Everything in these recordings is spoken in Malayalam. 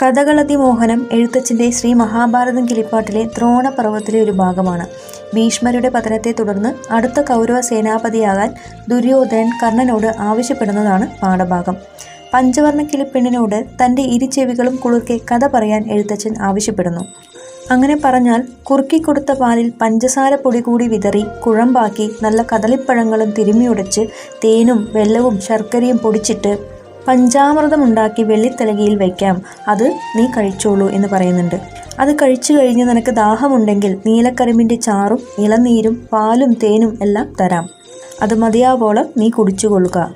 കഥകളതിമോഹനം എഴുത്തച്ഛന്റെ ശ്രീ മഹാഭാരതം കിളിപ്പാട്ടിലെ ദ്രോണപർവത്തിലെ ഒരു ഭാഗമാണ്. ഭീഷ്മരുടെ പതനത്തെ തുടർന്ന് അടുത്ത കൗരവ സേനാപതിയാകാൻ ദുര്യോധനൻ കർണനോട് ആവശ്യപ്പെടുന്നതാണ് പാഠഭാഗം. പഞ്ചവർണ കിളിപ്പെണ്ണിനോട് തന്റെ ഇരുചെവികളും കുളിർക്കെ കഥ പറയാൻ എഴുത്തച്ഛൻ ആവശ്യപ്പെടുന്നു. അങ്ങനെ പറഞ്ഞാൽ കുറുക്കിക്കൊടുത്ത പാലിൽ പഞ്ചസാര പൊടി കൂടി വിതറി കുഴമ്പാക്കി നല്ല കദളിപ്പഴങ്ങളും തിരുമ്മിയുടച്ച് തേനും വെള്ളവും ശർക്കരയും പൊടിച്ചിട്ട് പഞ്ചാമൃതമുണ്ടാക്കി വെള്ളിത്തലകിയിൽ വയ്ക്കാം. അത് നീ കഴിച്ചോളൂ എന്ന് പറയുന്നുണ്ട്. അത് കഴിച്ചു കഴിഞ്ഞ് നിനക്ക് ദാഹമുണ്ടെങ്കിൽ നീലക്കരിമ്പിന്റെ ചാറും ഇളനീരും പാലും തേനും എല്ലാം തരാം. അത് മതിയാവോളം നീ കുടിച്ചുകൊള്ളുക.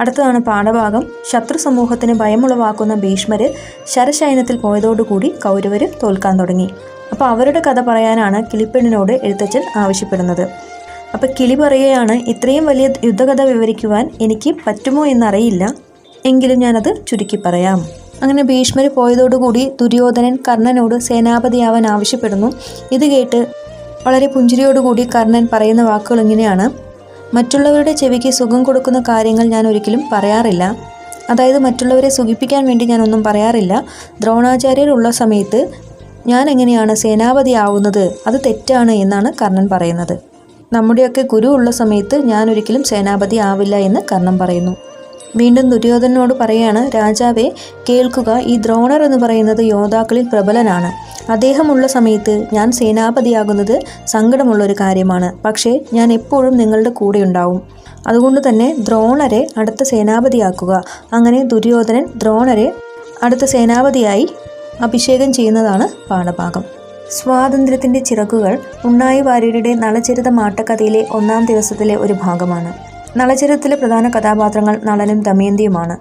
അടുത്തതാണ് പാഠഭാഗം. ശത്രു സമൂഹത്തിന് ഭയമുളവാക്കുന്ന ഭീഷ്മര് ശരശയനത്തിൽ പോയതോടുകൂടി കൗരവർ തോൽക്കാൻ തുടങ്ങി. അപ്പോൾ അവരുടെ കഥ പറയാനാണ് കിളിപ്പെണ്ണിനോട് എഴുത്തച്ഛൻ ആവശ്യപ്പെടുന്നത്. അപ്പോൾ കിളി പറയുകയാണ് ഇത്രയും വലിയ യുദ്ധകഥ വിവരിക്കുവാൻ എനിക്ക് പറ്റുമോ എന്നറിയില്ല. എങ്കിലും ഞാനത് ചുരുക്കി പറയാം. അങ്ങനെ ഭീഷ്മർ പോയതോടുകൂടി ദുര്യോധനൻ കർണനോട് സേനാപതിയാവാൻ ആവശ്യപ്പെടുന്നു. ഇത് കേട്ട് വളരെ പുഞ്ചിരിയോടുകൂടി കർണൻ പറയുന്ന വാക്കുകൾ ഇങ്ങനെയാണ് മറ്റുള്ളവരുടെ ചെവിക്ക് സുഖം കൊടുക്കുന്ന കാര്യങ്ങൾ ഞാൻ ഒരിക്കലും പറയാറില്ല. അതായത് മറ്റുള്ളവരെ സുഖിപ്പിക്കാൻ വേണ്ടി ഞാനൊന്നും പറയാറില്ല. ദ്രോണാചാര്യർ ഉള്ള സമയത്ത് ഞാൻ എങ്ങനെയാണ് സേനാപതി ആവുന്നത് അത് തെറ്റാണ് എന്നാണ് കർണൻ പറയുന്നത്. നമ്മുടെയൊക്കെ ഗുരു ഉള്ള സമയത്ത് ഞാൻ ഒരിക്കലും സേനാപതി ആവില്ല എന്ന് കർണൻ പറയുന്നു. വീണ്ടും ദുര്യോധനോട് പറയാണ് രാജാവെ കേൾക്കുക. ഈ ദ്രോണർ എന്ന് പറയുന്നത് യോദ്ധാക്കളിൽ പ്രബലനാണ്. അദ്ദേഹമുള്ള സമയത്ത് ഞാൻ സേനാപതിയാകുന്നത് സങ്കടമുള്ള ഒരു കാര്യമാണ്. പക്ഷേ ഞാൻ എപ്പോഴും നിങ്ങളുടെ കൂടെ ഉണ്ടാവും. അതുകൊണ്ട് തന്നെ ദ്രോണരെ അടുത്ത സേനാപതിയാക്കുക. അങ്ങനെ ദുര്യോധനൻ ദ്രോണരെ അടുത്ത സേനാപതിയായി അഭിഷേകം ചെയ്യുന്നതാണ് പാഠഭാഗം. സ്വാതന്ത്ര്യത്തിന്റെ ചിറകുകൾ ഉണ്ണായി വാര്യരുടെ നളചരിത മാട്ടക്കഥയിലെ ഒന്നാം ദിവസത്തിലെ ഒരു ഭാഗമാണ്. നളചരിതത്തിലെ പ്രധാന കഥാപാത്രങ്ങൾ നളനും ദമയന്തിയുമാണ്.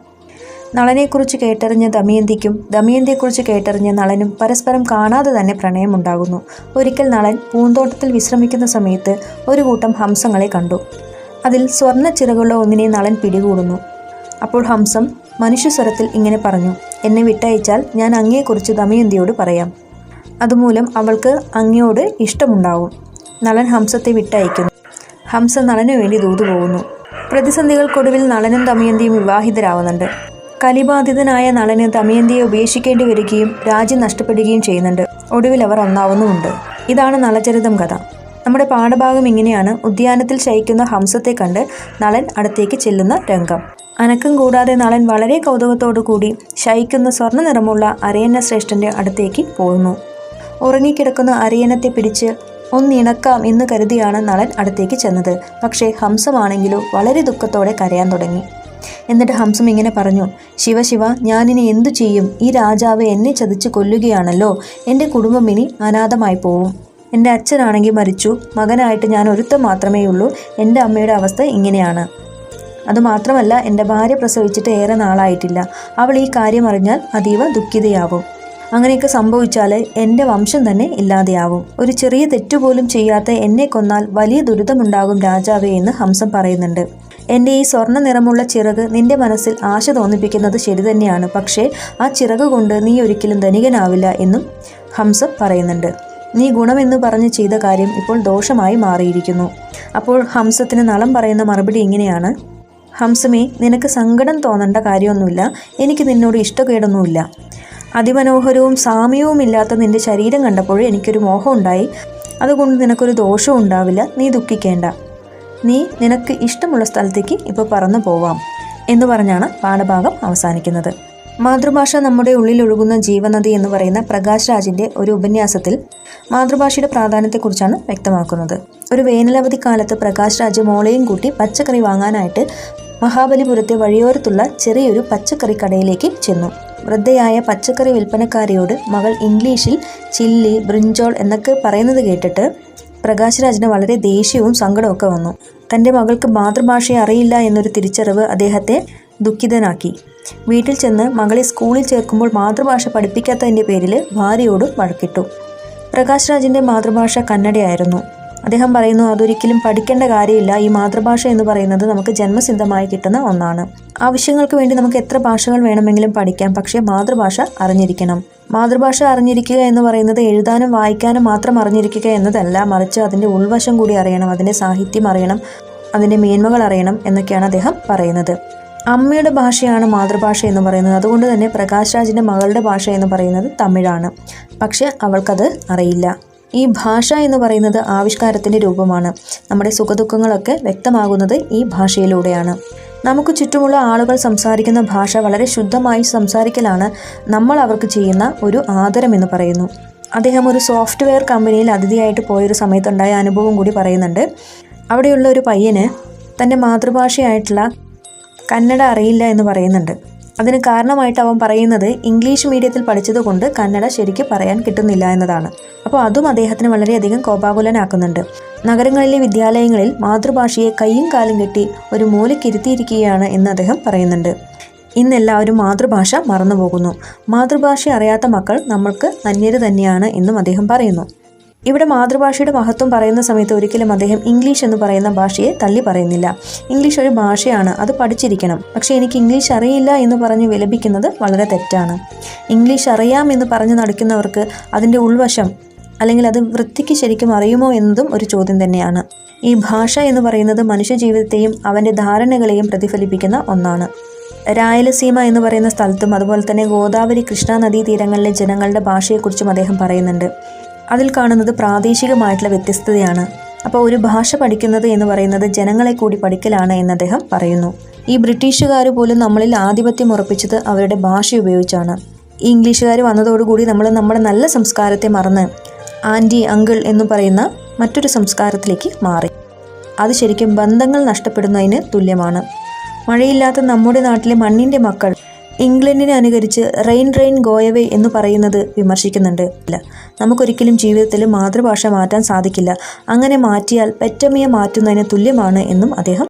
നളനെക്കുറിച്ച് കേട്ടറിഞ്ഞ ദമയന്തിക്കും ദമയന്തിയെക്കുറിച്ച് കേട്ടറിഞ്ഞ നളനും പരസ്പരം കാണാതെ തന്നെ പ്രണയമുണ്ടാകുന്നു. ഒരിക്കൽ നളൻ പൂന്തോട്ടത്തിൽ വിശ്രമിക്കുന്ന സമയത്ത് ഒരു കൂട്ടം ഹംസങ്ങളെ കണ്ടു. അതിൽ സ്വർണ ചിറകുള്ള ഒന്നിനെ നളൻ പിടികൂടുന്നു. അപ്പോൾ ഹംസം മനുഷ്യസ്വരത്തിൽ ഇങ്ങനെ പറഞ്ഞു എന്നെ വിട്ടയച്ചാൽ ഞാൻ അങ്ങയെക്കുറിച്ച് ദമയന്തിയോട് പറയാം. അതുമൂലം അവൾക്ക് അങ്ങയോട് ഇഷ്ടമുണ്ടാവും നളൻ ഹംസത്തെ വിട്ടയക്കുന്നു. ഹംസ നളനു വേണ്ടി ദൂതു പോകുന്നു പ്രതിസന്ധികൾക്കൊടുവിൽ നളനും ദമയന്തിയും വിവാഹിതരാവുന്നുണ്ട്. കലിബാധിതനായ നളന് ദമയന്തിയെ ഉപേക്ഷിക്കേണ്ടി വരികയും രാജ്യം നഷ്ടപ്പെടുകയും ചെയ്യുന്നുണ്ട്. ഒടുവിൽ അവർ ഒന്നാവുന്നുമുണ്ട്. ഇതാണ് നളചരിതം കഥ. നമ്മുടെ പാഠഭാഗം ഇങ്ങനെയാണ്. ഉദ്യാനത്തിൽ ശയിക്കുന്ന ഹംസത്തെ കണ്ട് നളൻ അടുത്തേക്ക് ചെല്ലുന്ന രംഗം. അനക്കം കൂടാതെ നളൻ വളരെ കൗതുകത്തോടു കൂടി ശയിക്കുന്ന സ്വർണ നിറമുള്ള അരയന്ന ശ്രേഷ്ഠന്റെ അടുത്തേക്ക് പോകുന്നു. ഉറങ്ങിക്കിടക്കുന്ന അരയനത്തെ പിടിച്ച് ഒന്നിണക്കാം എന്ന് കരുതിയാണ് നളൻ അടുത്തേക്ക് ചെന്നത്. പക്ഷേ ഹംസമാണെങ്കിലോ വളരെ ദുഃഖത്തോടെ കരയാൻ തുടങ്ങി. എന്നിട്ട് ഹംസം ഇങ്ങനെ പറഞ്ഞു ശിവശിവ ഞാനിനി എന്തു ചെയ്യും? ഈ രാജാവ് എന്നെ ചതിച്ച് കൊല്ലുകയാണല്ലോ. എന്റെ കുടുംബം ഇനി അനാഥമായി പോവും. എന്റെ അച്ഛനാണെങ്കിൽ മരിച്ചു. മകനായിട്ട് ഞാൻ ഒരുത്തം മാത്രമേ ഉള്ളൂ. എന്റെ അമ്മയുടെ അവസ്ഥ ഇങ്ങനെയാണ്. അതുമാത്രമല്ല എന്റെ ഭാര്യ പ്രസവിച്ചിട്ട് ഏറെ നാളായിട്ടില്ല. അവൾ ഈ കാര്യം അറിഞ്ഞാൽ അതീവ ദുഃഖിതയാവും അങ്ങനെയൊക്കെ സംഭവിച്ചാൽ എന്റെ വംശം തന്നെ ഇല്ലാതെയാവും. ഒരു ചെറിയ തെറ്റുപോലും ചെയ്യാത്ത എന്നെ കൊന്നാൽ വലിയ ദുരിതമുണ്ടാകും രാജാവേ എന്ന് ഹംസം പറയുന്നുണ്ട്. എന്റെ ഈ സ്വർണ നിറമുള്ള ചിറക് നിന്റെ മനസ്സിൽ ആശ തോന്നിപ്പിക്കുന്നത് ശരി തന്നെയാണ്. പക്ഷേ ആ ചിറക് കൊണ്ട് നീ ഒരിക്കലും ധനികനാവില്ല എന്നും ഹംസം പറയുന്നുണ്ട്. നീ ഗുണമെന്ന് പറഞ്ഞ് ചെയ്ത കാര്യം ഇപ്പോൾ ദോഷമായി മാറിയിരിക്കുന്നു. അപ്പോൾ ഹംസത്തിന് നളം പറയുന്ന മറുപടി ഇങ്ങനെയാണ്. ഹംസമേ നിനക്ക് സങ്കടം തോന്നേണ്ട കാര്യമൊന്നുമില്ല. എനിക്ക് നിന്നോട് ഇഷ്ടക്കേടൊന്നുമില്ല. അതിമനോഹരവും സാമ്യവുമില്ലാത്ത നിന്റെ ശരീരം കണ്ടപ്പോൾ എനിക്കൊരു മോഹം ഉണ്ടായി അതുകൊണ്ട് നിനക്കൊരു ദോഷവും ഉണ്ടാവില്ല. നീ ദുഃഖിക്കേണ്ട. നീ നിനക്ക് ഇഷ്ടമുള്ള സ്ഥലത്തേക്ക് ഇപ്പോൾ പറന്നു പോവാം എന്ന് പറഞ്ഞാണ് പാഠഭാഗം അവസാനിക്കുന്നത്. മാതൃഭാഷ നമ്മുടെ ഉള്ളിൽ ഒഴുകുന്ന ജീവനദി എന്ന് പറയുന്ന പ്രകാശ് രാജിന്റെ ഒരു ഉപന്യാസത്തിൽ മാതൃഭാഷയുടെ പ്രാധാന്യത്തെക്കുറിച്ചാണ് വ്യക്തമാക്കുന്നത്. ഒരു വേനലവധി കാലത്ത് പ്രകാശ് രാജ് മോളെയും കൂട്ടി പച്ചക്കറി വാങ്ങാനായിട്ട് മഹാബലിപുരത്തെ വഴിയോരത്തുള്ള ചെറിയൊരു പച്ചക്കറി കടയിലേക്ക് ചെന്നു. വൃദ്ധയായ പച്ചക്കറി വിൽപ്പനക്കാരിയോട് മകൾ ഇംഗ്ലീഷിൽ ചില്ലി ബ്രിഞ്ചോൾ എന്നൊക്കെ പറയുന്നത് കേട്ടിട്ട് പ്രകാശ്രാജിന് വളരെ ദേഷ്യവും സങ്കടമൊക്കെ വന്നു. തന്റെ മകൾക്ക് മാതൃഭാഷയെ അറിയില്ല എന്നൊരു തിരിച്ചറിവ് അദ്ദേഹത്തെ ദുഃഖിതനാക്കി. വീട്ടിൽ ചെന്ന് മകളെ സ്കൂളിൽ ചേർക്കുമ്പോൾ മാതൃഭാഷ പഠിപ്പിക്കാത്തതിന്റെ പേരിൽ ഭാര്യയോട് വഴക്കിട്ടു. പ്രകാശ് രാജിന്റെ മാതൃഭാഷ കന്നഡയായിരുന്നു. അദ്ദേഹം പറയുന്നു അതൊരിക്കലും പഠിക്കേണ്ട കാര്യമില്ല. ഈ മാതൃഭാഷ എന്ന് പറയുന്നത് നമുക്ക് ജന്മസിദ്ധമായി കിട്ടുന്ന ഒന്നാണ്. ആവശ്യങ്ങൾക്ക് വേണ്ടി നമുക്ക് എത്ര ഭാഷകൾ വേണമെങ്കിലും പഠിക്കാം. പക്ഷേ മാതൃഭാഷ അറിഞ്ഞിരിക്കണം. മാതൃഭാഷ അറിഞ്ഞിരിക്കുക എന്ന് പറയുന്നത് എഴുതാനും വായിക്കാനും മാത്രം അറിഞ്ഞിരിക്കുക എന്നതല്ല. മറിച്ച് അതിന്റെ ഉൾവശം കൂടി അറിയണം അതിന്റെ സാഹിത്യം അറിയണം അതിന്റെ മേന്മകൾ അറിയണം എന്നൊക്കെയാണ് അദ്ദേഹം പറയുന്നത്. അമ്മയുടെ ഭാഷയാണ് മാതൃഭാഷ എന്ന് പറയുന്നത്. അതുകൊണ്ട് തന്നെ പ്രകാശ് രാജിന്റെ മകളുടെ ഭാഷ എന്ന് പറയുന്നത് തമിഴാണ്. പക്ഷെ അവൾക്കത് അറിയില്ല. ഈ ഭാഷ എന്ന് പറയുന്നത് ആവിഷ്കാരത്തിന്റെ രൂപമാണ്. നമ്മുടെ സുഖദുഃഖങ്ങളൊക്കെ വ്യക്തമാകുന്നത് ഈ ഭാഷയിലൂടെയാണ്. നമുക്ക് ചുറ്റുമുള്ള ആളുകൾ സംസാരിക്കുന്ന ഭാഷ വളരെ ശുദ്ധമായി സംസാരിക്കലാണ് നമ്മൾ അവർക്ക് ചെയ്യുന്ന ഒരു ആദരം എന്ന് പറയുന്നു. അദ്ദേഹം ഒരു സോഫ്റ്റ്വെയർ കമ്പനിയിൽ അതിഥിയായിട്ട് പോയൊരു സമയത്തുണ്ടായ അനുഭവം കൂടി പറയുന്നുണ്ട്. അവിടെയുള്ള ഒരു പയ്യന് തന്റെ മാതൃഭാഷയായിട്ടുള്ള കന്നഡ അറിയില്ല എന്ന് പറയുന്നുണ്ട്. അതിന് കാരണമായിട്ട് അവൻ പറയുന്നത് ഇംഗ്ലീഷ് മീഡിയത്തിൽ പഠിച്ചതുകൊണ്ട് കന്നഡ ശരിക്ക് പറയാൻ കിട്ടുന്നില്ല എന്നതാണ്. അപ്പോൾ അതും അദ്ദേഹത്തിന് വളരെയധികം കോപാകുലനാക്കുന്നുണ്ട്. നഗരങ്ങളിലെ വിദ്യാലയങ്ങളിൽ മാതൃഭാഷയെ കയ്യും കാലും കെട്ടി ഒരു മൂലക്കിരുത്തിയിരിക്കുകയാണ് എന്ന് അദ്ദേഹം പറയുന്നുണ്ട്. ഇന്നെല്ലാവരും മാതൃഭാഷ മറന്നുപോകുന്നു. മാതൃഭാഷ അറിയാത്ത മക്കൾ നമ്മൾക്ക് അന്യര് തന്നെയാണ് എന്നും അദ്ദേഹം പറയുന്നു. ഇവിടെ മാതൃഭാഷയുടെ മഹത്വം പറയുന്ന സമയത്ത് ഒരിക്കലും അദ്ദേഹം ഇംഗ്ലീഷ് എന്ന് പറയുന്ന ഭാഷയെ തള്ളി പറയുന്നില്ല. ഇംഗ്ലീഷ് ഒരു ഭാഷയാണ് അത് പഠിച്ചിരിക്കണം. പക്ഷേ എനിക്ക് ഇംഗ്ലീഷ് അറിയില്ല എന്ന് പറഞ്ഞ് വിലപിക്കുന്നത് വളരെ തെറ്റാണ്. ഇംഗ്ലീഷ് അറിയാം എന്ന് പറഞ്ഞ് നടക്കുന്നവർക്ക് അതിന്റെ ഉൾവശം അല്ലെങ്കിൽ അത് വൃത്തിക്ക് ശരിക്കും അറിയുമോ എന്നതും ഒരു ചോദ്യം തന്നെയാണ്. ഈ ഭാഷ എന്ന് പറയുന്നത് മനുഷ്യ ജീവിതത്തെയും അവന്റെ ധാരണകളെയും പ്രതിഫലിപ്പിക്കുന്ന ഒന്നാണ്. രായലസീമ എന്ന് പറയുന്ന സ്ഥലത്തും അതുപോലെ തന്നെ ഗോദാവരി കൃഷ്ണ നദീ തീരങ്ങളിലെ ജനങ്ങളുടെ ഭാഷയെക്കുറിച്ചും അദ്ദേഹം പറയുന്നുണ്ട്. അതിൽ കാണുന്നത് പ്രാദേശികമായിട്ടുള്ള വ്യത്യസ്തതയാണ്. അപ്പോൾ ഒരു ഭാഷ പഠിക്കുന്നത് എന്ന് പറയുന്നത് ജനങ്ങളെ കൂടി പഠിക്കലാണ് എന്ന് അദ്ദേഹം പറയുന്നു. ഈ ബ്രിട്ടീഷുകാർ പോലും നമ്മളിൽ ആധിപത്യം ഉറപ്പിച്ചത് അവരുടെ ഭാഷ ഉപയോഗിച്ചാണ്. ഈ ഇംഗ്ലീഷുകാർ വന്നതോടുകൂടി നമ്മൾ നമ്മുടെ നല്ല സംസ്കാരത്തെ മറന്ന് ആന്റി അങ്കിൾ എന്ന് പറയുന്ന മറ്റൊരു സംസ്കാരത്തിലേക്ക് മാറി. അത് ശരിക്കും ബന്ധങ്ങൾ നഷ്ടപ്പെടുന്നതിന് തുല്യമാണ്. മഴയില്ലാത്ത നമ്മുടെ നാട്ടിലെ മണ്ണിന്റെ മക്കൾ ഇംഗ്ലണ്ടിനെ അനുകരിച്ച് റെയിൻ റെയിൻ ഗോയവേ എന്ന് പറയുന്നത് വിമർശിക്കുന്നുണ്ട്. അല്ല നമുക്കൊരിക്കലും ജീവിതത്തിൽ മാതൃഭാഷ മാറ്റാൻ സാധിക്കില്ല. അങ്ങനെ മാറ്റിയാൽ പെറ്റമ്മയെ മാറ്റുന്നതിന് തുല്യമാണ് എന്നും അദ്ദേഹം